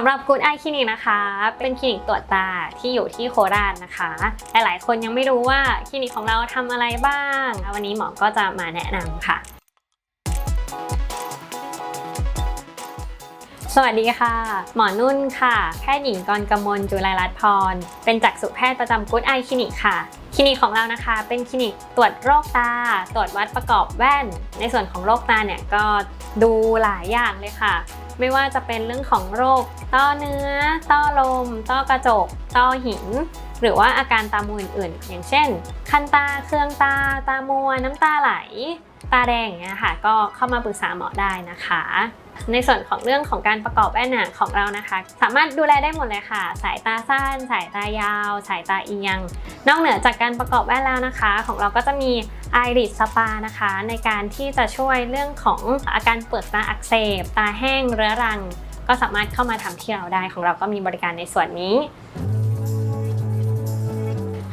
สำหรับ Good Eye Clinic นะคะ เป็นคลินิกตรวจตาที่อยู่ที่โคราชนะคะ หลายๆ คนยังไม่รู้ว่าคลินิกของเราทำอะไรบ้าง วันนี้หมอก็จะมาแนะนำค่ะ สวัสดีค่ะ หมอนุ่นค่ะ แพทย์หญิงกรกมลจุลรัตน์พร เป็นจักษุแพทย์ประจำ Good Eye Clinic ค่ะคลินิกของเรานะคะ เป็นคลินิกตรวจโรคตา ตรวจวัดประกอบแว่น ในส่วนของโรคตาเนี่ยก็ดูหลายอย่างเลยค่ะ ไม่ว่าจะเป็นเรื่องของโรค ต้อเนื้อ ต้อลม ต้อกระจก ต้อหิน หรือว่าอาการตามัวอื่นๆ อย่างเช่น คันตา เครื่องตา ตามัว น้ำตาไหล ตาแดงเงี้ยค่ะ ก็เข้ามาปรึกษาหมอได้นะคะ ในส่วนของเรื่องของการประกอบแว่นหนาของเรานะคะ สามารถดูแลได้หมดเลยค่ะ สายตาสั้น สายตายาว สายตาเอียง นอกเหนือจากการประกอบแว่นแล้วนะคะ ของเราก็จะมี Iris Spa นะคะ ในการที่จะช่วยเรื่องของอาการเปลือกตาอักเสบ ตาแห้งเรื้อรัง ก็สามารถเข้ามาทำที่เราได้ของเราก็มีบริการในส่วนนี้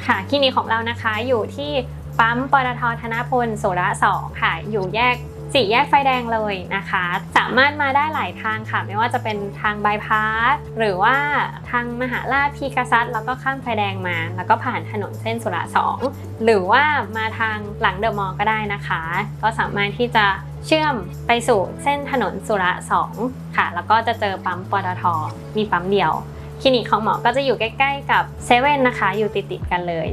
ค่ะคลินิกของเรานะคะอยู่ที่ปั๊มปตทธนพลโสระ2ค่ะ อยู่แยกสี่แยกไฟแดงเลยนะคะ สามารถมาได้หลายทางค่ะ ไม่ว่าจะเป็นทางบายพาสหรือว่าทางมหาราชพีกษัตริย์แล้วก็ข้ามไฟแดงมา แล้วก็ผ่านถนนเส้นสุระ2หรือว่ามาทางหลังเดอะมอลล์ก็ได้นะคะ ก็สามารถที่จะเชื่อมไปสู่เส้นถนนสุระ2ค่ะ แล้วก็จะเจอปั๊มปตทมีปั๊มเดียว คลินิกของหมอก็จะอยู่ใกล้ ๆ กับเซเว่นนะคะ อยู่ติดๆกันเลย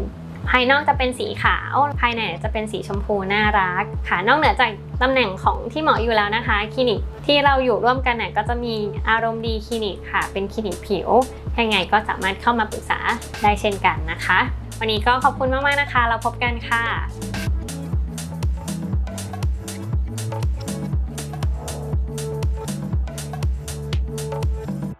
ภายนอกจะเป็นสีขาว ภายในจะเป็นสีชมพูน่ารัก ค่ะ นอกเหนือจากตำแหน่งของที่หมออยู่แล้วนะคะ คลินิกที่เราอยู่ร่วมกันเนี่ยก็จะมีอารมณ์ดีคลินิกค่ะ เป็นคลินิกผิว ยังไงก็สามารถเข้ามาปรึกษาได้เช่นกันนะคะ วันนี้ก็ขอบคุณมากๆนะคะ เราพบกันค่ะ